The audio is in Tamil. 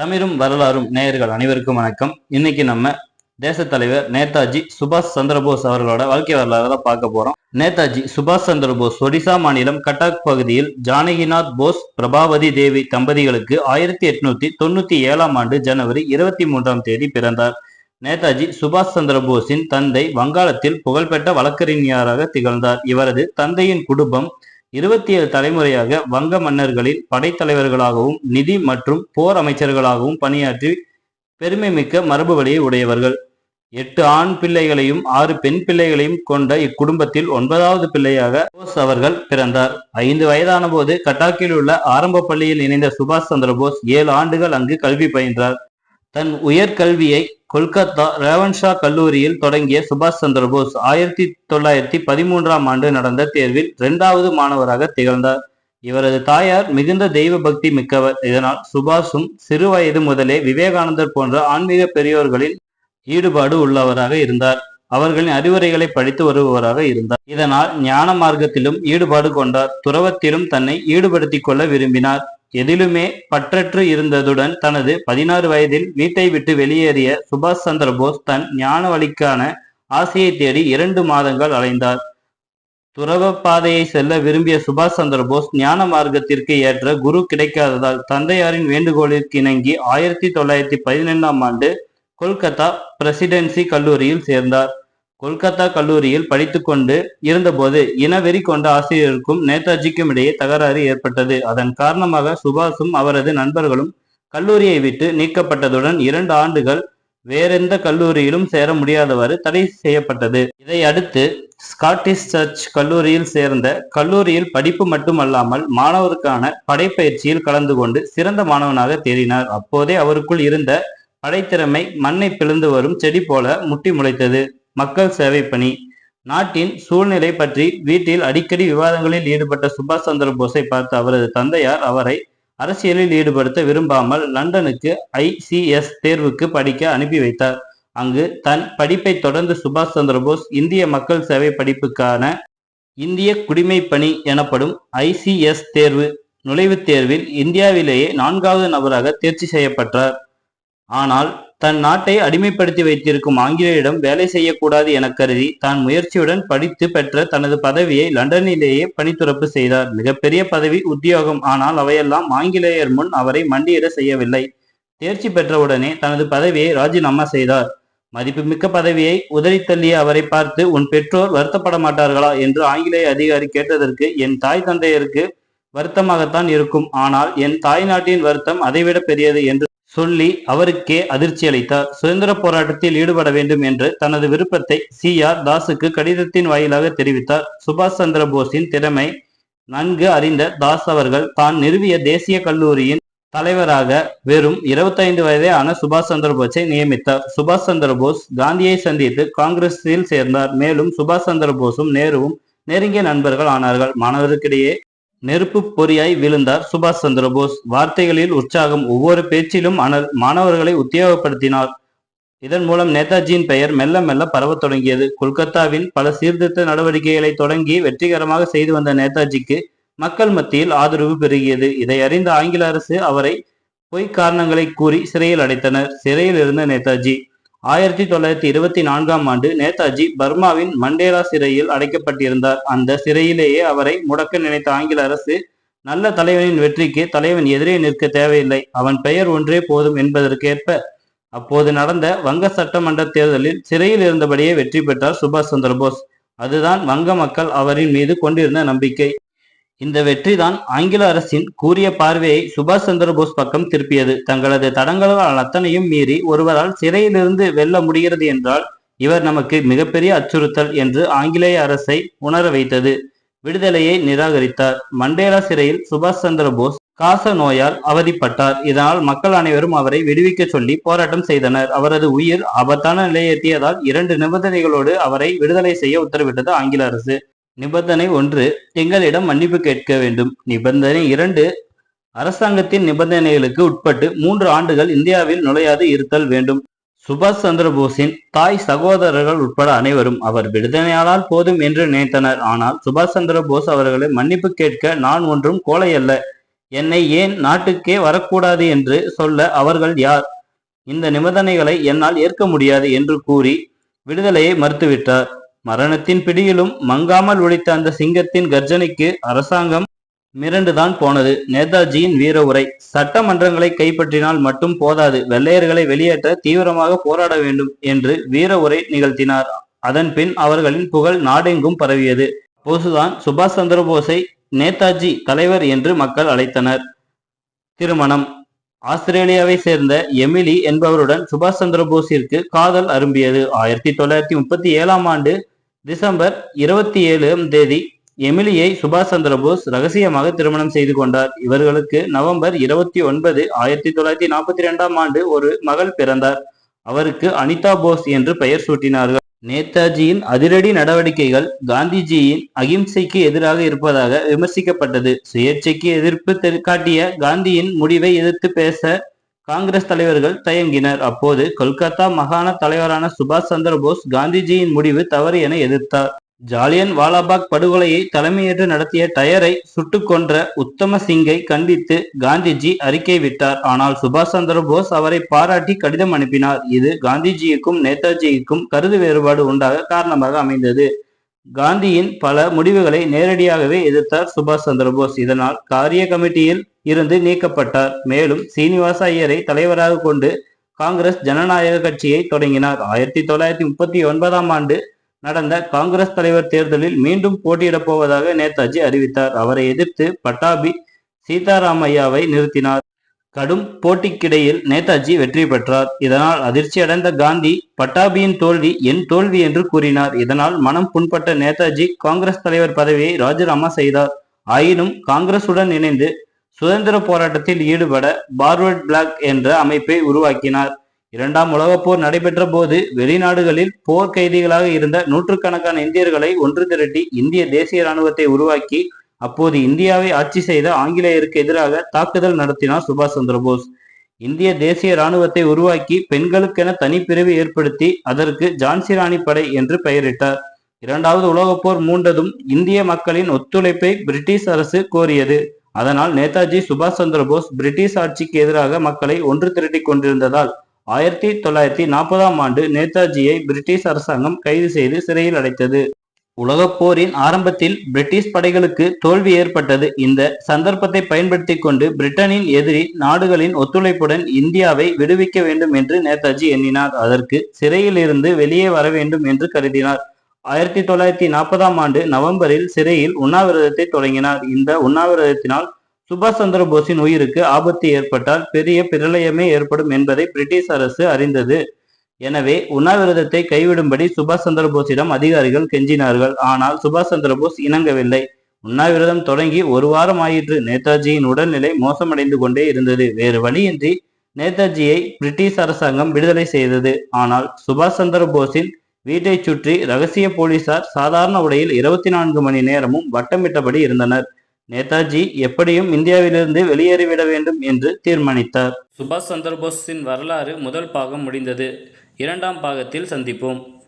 தமிழும் வரலாறும் நேயர்கள் அனைவருக்கும் வணக்கம். இன்னைக்கு நம்ம தேச தலைவர் நேதாஜி சுபாஷ் சந்திரபோஸ் அவர்களோட வாழ்க்கை வரலாறு தான் பார்க்க போறோம். நேதாஜி சுபாஷ் சந்திரபோஸ் ஒடிசா மாநிலம் கட்டாக் பகுதியில் ஜானகிநாத் போஸ் பிரபாவதி தேவி தம்பதிகளுக்கு ஆயிரத்தி எட்நூத்தி தொண்ணூத்தி ஏழாம் ஆண்டு ஜனவரி இருபத்தி மூன்றாம் தேதி பிறந்தார். நேதாஜி சுபாஷ் சந்திரபோஸின் தந்தை வங்காளத்தில் புகழ்பெற்ற வழக்கறிஞராக திகழ்ந்தார். இவரது தந்தையின் குடும்பம் இருபத்தி ஏழு தலைமுறையாக வங்க மன்னர்களின் படைத்தலைவர்களாகவும் நிதி மற்றும் போர் அமைச்சர்களாகவும் பணியாற்றி பெருமை மிக்க மரபு வழியை உடையவர்கள். எட்டு ஆண் பிள்ளைகளையும் ஆறு பெண் பிள்ளைகளையும் கொண்ட இக்குடும்பத்தில் ஒன்பதாவது பிள்ளையாக போஸ் அவர்கள் பிறந்தார். ஐந்து வயதான போது கட்டாக்கில் உள்ள ஆரம்ப பள்ளியில் இணைந்த சுபாஷ் சந்திர போஸ் ஏழு ஆண்டுகள் அங்கு கல்வி பயின்றார். தன் உயர்கல்வியை கொல்கத்தா ரேவன்ஷா கல்லூரியில் தொடங்கிய சுபாஷ் சந்திர போஸ் ஆயிரத்தி தொள்ளாயிரத்தி பதிமூன்றாம் ஆண்டு நடந்த தேர்வில் இரண்டாவது மாணவராக திகழ்ந்தார். இவரது தாயார் மிகுந்த தெய்வ பக்தி மிக்கவர். இதனால் சுபாஷும் சிறு வயது முதலே விவேகானந்தர் போன்ற ஆன்மீக பெரியோர்களின் ஈடுபாடு உள்ளவராக இருந்தார். அவர்களின் அறிவுரைகளை படித்து வருபவராக இருந்தார். இதனால் ஞான மார்க்கத்திலும் ஈடுபாடு கொண்டார். துறவத்திலும் தன்னை ஈடுபடுத்திக் கொள்ள விரும்பினார். எதிலுமே பற்றற்று இருந்ததுடன் தனது பதினாறு வயதில் வீட்டை விட்டு வெளியேறிய சுபாஷ் சந்திர போஸ் தன் ஞான வழிக்கான ஆசையை தேடி இரண்டு மாதங்கள் அலைந்தார். துறவ பாதையை செல்ல விரும்பிய சுபாஷ் சந்திர போஸ் ஞான மார்க்கத்திற்கு ஏற்ற குரு கிடைக்காததால் தந்தையாரின் வேண்டுகோளிற்கு இணங்கி ஆயிரத்தி தொள்ளாயிரத்தி பதினெண்டாம் ஆண்டு கொல்கத்தா பிரசிடென்சி கல்லூரியில் சேர்ந்தார். கொல்கத்தா கல்லூரியில் படித்துக்கொண்டு இருந்தபோது இனவெறி கொண்ட ஆசிரியருக்கும் நேதாஜிக்கும் இடையே தகராறு ஏற்பட்டது. அதன் காரணமாக சுபாஷும் அவரது நண்பர்களும் கல்லூரியை விட்டு நீக்கப்பட்டதுடன் இரண்டு ஆண்டுகள் வேறெந்த கல்லூரியிலும் சேர முடியாதவாறு தடை செய்யப்பட்டது. இதை அடுத்து ஸ்காட்டிஷ் சர்ச் கல்லூரியில் சேர்ந்த கல்லூரியில் படிப்பு மட்டுமல்லாமல் மாணவருக்கான படைப்பயிற்சியில் கலந்து கொண்டு சிறந்த மாணவனாக தேறினார். அப்போதே அவருக்குள் இருந்த படைத்திறமை மண்ணை பிளந்து வரும் செடி போல முட்டி முளைத்தது. மக்கள் சேவை பணி. நாட்டின் சூழ்நிலை பற்றி வீட்டில் அடிக்கடி விவாதங்களில் ஈடுபட்ட சுபாஷ் சந்திர போஸை பார்த்த அவரது தந்தையார் அவரை அரசியலில் ஈடுபடுத்த விரும்பாமல் லண்டனுக்கு ஐசிஎஸ் தேர்வுக்கு படிக்க அனுப்பி வைத்தார். அங்கு தன் படிப்பை தொடர்ந்து சுபாஷ் சந்திர போஸ் இந்திய மக்கள் சேவை படிப்புக்கான இந்திய குடிமை பணி எனப்படும் ஐசிஎஸ் தேர்வு நுழைவுத் தேர்வில் இந்தியாவிலேயே நான்காவது நபராக தேர்ச்சி செய்யப்பட்டார். ஆனால் தன் நாட்டை அடிமைப்படுத்தி வைத்திருக்கும் ஆங்கிலேயரிடம் வேலை செய்யக்கூடாது என கருதி தான் முயற்சியுடன் படித்து பெற்ற தனது பதவியை லண்டனிலேயே பணித்துறப்பு செய்தார். மிகப்பெரிய பதவி உத்தியோகம். ஆனால் அவையெல்லாம் ஆங்கிலேயர் முன் அவரை மண்டியிட செய்யவில்லை. தேர்ச்சி பெற்றவுடனே தனது பதவியை ராஜினாமா செய்தார். மதிப்புமிக்க பதவியை உதறி தள்ளிய அவரை பார்த்து உன் பெற்றோர் வருத்தப்பட மாட்டார்களா? என்று ஆங்கிலேய அதிகாரி கேட்டதற்கு என் தாய் தந்தையருக்கு வருத்தமாகத்தான் இருக்கும். ஆனால் என் தாய் நாட்டின் வருத்தம் அதைவிட பெரியது என்று சொல்லி அவருக்கே அதிர்ச்சி அளித்தார். சுதந்திர போராட்டத்தில் ஈடுபட வேண்டும் என்று தனது விருப்பத்தை சி. ஆர். தாஸுக்கு கடிதத்தின் வாயிலாக தெரிவித்தார். சுபாஷ் சந்திர போஸின் திறமை நன்கு அறிந்த தாஸ் அவர்கள் தான் நிறுவிய தேசிய கல்லூரியின் தலைவராக வெறும் 25 வயதே ஆன சுபாஷ் சந்திர போஸை நியமித்தார். சுபாஷ் சந்திர போஸ் காந்தியை சந்தித்து காங்கிரஸில் சேர்ந்தார். மேலும் சுபாஷ் சந்திர போஸும் நேருவும் நெருங்கிய நண்பர்கள் ஆனார்கள். மாணவருக்கிடையே நெருப்பு பொறியாய் விழுந்தார் சுபாஷ் சந்திர போஸ். வார்த்தைகளில் உற்சாகம் ஒவ்வொரு பேச்சிலும் அனல் மாணவர்களை உத்தியோகப்படுத்தினார் இதன் மூலம் நேதாஜியின் பெயர் மெல்ல மெல்ல பரவத் தொடங்கியது. கொல்கத்தாவின் பல சீர்திருத்த நடவடிக்கைகளை தொடங்கி வெற்றிகரமாக செய்து வந்த நேதாஜிக்கு மக்கள் மத்தியில் ஆதரவு பெருகியது. இதை அறிந்த ஆங்கில அரசு அவரை பொய் காரணங்களை கூறி சிறையில் அடைத்தனர். சிறையில் இருந்த நேதாஜி ஆயிரத்தி தொள்ளாயிரத்தி இருபத்தி நான்காம் ஆண்டு நேதாஜி பர்மாவின் மண்டேலா சிறையில் அடைக்கப்பட்டிருந்தார். அந்த சிறையிலேயே அவரை முடக்க நினைத்த ஆங்கில அரசு நல்ல தலைவனின் வெற்றிக்கு தலைவன் எதிரே நிற்க தேவையில்லை. அவன் பெயர் ஒன்றே போதும் என்பதற்கேற்ப அப்போது நடந்த வங்க சட்டமன்ற தேர்தலில் சிறையில் இருந்தபடியே வெற்றி பெற்றார் சுபாஷ் சந்திரபோஸ் அதுதான் வங்க மக்கள் அவரின் மீது கொண்டிருந்த நம்பிக்கை. இந்த வெற்றிதான் ஆங்கில அரசின் கூறிய பார்வையை சுபாஷ் சந்திரபோஸ் பக்கம் திருப்பியது. தங்களது தடங்களால் அத்தனையும் மீறி ஒருவரால் சிறையிலிருந்து வெல்ல முடிகிறது என்றால் இவர் நமக்கு மிகப்பெரிய அச்சுறுத்தல் என்று ஆங்கிலேய அரசை உணர வைத்தது. விடுதலையை நிராகரித்தார். மண்டேலா சிறையில் சுபாஷ் சந்திரபோஸ் காச நோயால் அவதிப்பட்டார். இதனால் மக்கள் அனைவரும் அவரை விடுவிக்க சொல்லி போராட்டம் செய்தனர். அவரது உயிர் ஆபத்தான நிலையை எட்டியதால் இரண்டு நிபந்தனைகளோடு அவரை விடுதலை செய்ய உத்தரவிட்டது ஆங்கில அரசு. நிபந்தனை ஒன்று எங்களிடம் மன்னிப்பு கேட்க வேண்டும். நிபந்தனை இரண்டு அரசாங்கத்தின் நிபந்தனைகளுக்கு உட்பட்டு மூன்று ஆண்டுகள் இந்தியாவில் நுழையாது இருத்தல் வேண்டும். சுபாஷ் சந்திர போஸின் தாய் சகோதரர்கள் உட்பட அனைவரும் அவர் விடுதலையானால் போதும் என்று நினைத்தனர். ஆனால் சுபாஷ் சந்திர போஸ் அவர்களை மன்னிப்பு கேட்க நான் ஒன்றும் கோலையல்ல அல்ல என்னை ஏன் நாட்டுக்கே வரக்கூடாது என்று சொல்ல அவர்கள் யார்? இந்த நிபந்தனைகளை என்னால் ஏற்க முடியாது என்று கூறி விடுதலையை மறுத்துவிட்டார். மரணத்தின் பிடியிலும் மங்காமல் ஒழித்த அந்த சிங்கத்தின் கர்ஜனைக்கு அரசாங்கம் மிரண்டுதான் போனது. நேதாஜியின் வீர உரை. சட்டமன்றங்களை கைப்பற்றினால் மட்டும் போதாது. வெள்ளையர்களை வெளியேற்ற தீவிரமாக போராட வேண்டும் என்று வீர உரை நிகழ்த்தினார். அதன் பின் அவர்களின் புகழ் நாடெங்கும் பரவியது. போசுதான் சுபாஷ் சந்திர போஸை நேதாஜி தலைவர் என்று மக்கள் அழைத்தனர். திருமணம். ஆஸ்திரேலியாவை சேர்ந்த எமிலி என்பவருடன் சுபாஷ் சந்திர போஸிற்கு காதல் அரும்பியது. ஆயிரத்தி தொள்ளாயிரத்தி முப்பத்தி ஏழாம் ஆண்டு டிசம்பர் இருபத்தி ஏழாம் தேதி எமிலியை சுபாஷ் சந்திர போஸ் ரகசியமாக திருமணம் செய்து கொண்டார். இவர்களுக்கு நவம்பர் இருபத்தி ஒன்பது ஆயிரத்தி தொள்ளாயிரத்தி நாற்பத்தி இரண்டாம் ஆண்டு ஒரு மகள் பிறந்தார். அவருக்கு அனிதா போஸ் என்று பெயர் சூட்டினார்கள். நேதாஜியின் அதிரடி நடவடிக்கைகள் காந்திஜியின் அகிம்சைக்கு எதிராக இருப்பதாக விமர்சிக்கப்பட்டது. சுயேட்சைக்கு எதிர்ப்பு காட்டிய காந்தியின் முடிவை எதிர்த்து பேச காங்கிரஸ் தலைவர்கள் தயங்கினர். அப்போது கொல்கத்தா மாகாண தலைவரான சுபாஷ் சந்திர போஸ் காந்திஜியின் முடிவு தவறு என எதிர்த்தார். ஜாலியன் வாலாபாக் படுகொலையை தலைமையேற்று நடத்திய டயரை சுட்டு கொன்ற உத்தம சிங்கை கண்டித்து காந்திஜி அறிக்கை விட்டார். ஆனால் சுபாஷ் சந்திர போஸ் அவரை பாராட்டி கடிதம் அனுப்பினார். இது காந்திஜிக்கும் நேதாஜிக்கும் கருது வேறுபாடு உண்டாக காரணமாக அமைந்தது. காந்தியின் பல முடிவுகளை நேரடியாகவே எதிர்த்தார் சுபாஷ் சந்திர போஸ். இதனால் காரிய கமிட்டியில் இருந்து நீக்கப்பட்டார். மேலும் சீனிவாச ஐயரை தலைவராக கொண்டு காங்கிரஸ் ஜனநாயக கட்சியை தொடங்கினார். ஆயிரத்தி தொள்ளாயிரத்தி முப்பத்தி ஒன்பதாம் ஆண்டு நடந்த காங்கிரஸ் தலைவர் தேர்தலில் மீண்டும் போட்டியிடப் போவதாக நேதாஜி அறிவித்தார். அவரை எதிர்த்து பட்டாபி சீதாராமையாவை நிறுத்தினார். கடும் போட்டிக்கிடையில் நேதாஜி வெற்றி பெற்றார். இதனால் அதிர்ச்சியடைந்த காந்தி பட்டாபியின் தோல்வி என் தோல்வி என்று கூறினார். இதனால் மனம் புண்பட்ட நேதாஜி காங்கிரஸ் தலைவர் பதவியை ராஜினாமா செய்தார். ஆயினும் காங்கிரசுடன் இணைந்து சுதந்திர போராட்டத்தில் ஈடுபட பார்வர்ட் பிளாக் என்ற அமைப்பை உருவாக்கினார். இரண்டாம் உலகப் போர் நடைபெற்ற போது வெளிநாடுகளில் போர் கைதிகளாக இருந்த நூற்றுக்கணக்கான இந்தியர்களை ஒன்று திரட்டி இந்திய தேசிய ராணுவத்தை உருவாக்கி அப்போது இந்தியாவை ஆட்சி செய்த ஆங்கிலேயருக்கு எதிராக தாக்குதல் நடத்தினார் சுபாஷ் சந்திரபோஸ் இந்திய தேசிய இராணுவத்தை உருவாக்கி பெண்களுக்கென தனிப்பிரிவு ஏற்படுத்தி அதற்கு ஜான்சி ராணி படை என்று பெயரிட்டார். இரண்டாவது உலகப் போர் மூண்டதும் இந்திய மக்களின் ஒத்துழைப்பை பிரிட்டிஷ் அரசு கோரியது. அதனால் நேதாஜி சுபாஷ் சந்திர போஸ் பிரிட்டிஷ் ஆட்சிக்கு எதிராக மக்களை ஒன்று திரட்டி கொண்டிருந்ததால் ஆயிரத்தி தொள்ளாயிரத்தி நாற்பதாம் ஆண்டு நேதாஜியை பிரிட்டிஷ் அரசாங்கம் கைது செய்து சிறையில் அடைத்தது. உலகப் போரின் ஆரம்பத்தில் பிரிட்டிஷ் படைகளுக்கு தோல்வி ஏற்பட்டது. இந்த சந்தர்ப்பத்தை பயன்படுத்தி கொண்டு பிரிட்டனின் எதிரி நாடுகளின் ஒத்துழைப்புடன் இந்தியாவை விடுவிக்க வேண்டும் என்று நேதாஜி எண்ணினார். அதற்கு சிறையில் இருந்து வெளியே வர வேண்டும் என்று கருதினார். ஆயிரத்தி தொள்ளாயிரத்தி நாற்பதாம் ஆண்டு நவம்பரில் சிறையில் உண்ணாவிரதத்தை தொடங்கினார். இந்த உண்ணாவிரதத்தினால் சுபாஷ் சந்திர போஸின் உயிருக்கு ஆபத்து ஏற்பட்டால் பெரிய பிரளயமே ஏற்படும் என்பதை பிரிட்டிஷ் அரசு அறிந்தது. எனவே உண்ணாவிரதத்தை கைவிடும்படி சுபாஷ் சந்திர போஸிடம் அதிகாரிகள் கெஞ்சினார்கள். ஆனால் சுபாஷ் சந்திர போஸ் இணங்கவில்லை. உண்ணாவிரதம் தொடங்கி ஒரு வாரம் ஆயிற்று. நேதாஜியின் உடல்நிலை மோசமடைந்து கொண்டே இருந்தது. வேறு வழியின்றி நேதாஜியை பிரிட்டிஷ் அரசாங்கம் விடுதலை செய்தது. ஆனால் சுபாஷ் சந்திர போஸின் வீட்டை சுற்றி ரகசிய போலீசார் சாதாரண உடையில் இருபத்தி நான்கு மணி நேரமும் வட்டமிட்டபடி இருந்தனர். நேதாஜி எப்படியும் இந்தியாவிலிருந்து வெளியேறிவிட வேண்டும் என்று தீர்மானித்தார். சுபாஷ் சந்திரபோஸின் வரலாறு முதல் பாகம் முடிந்தது. இரண்டாம் பாகத்தில் சந்திப்போம்.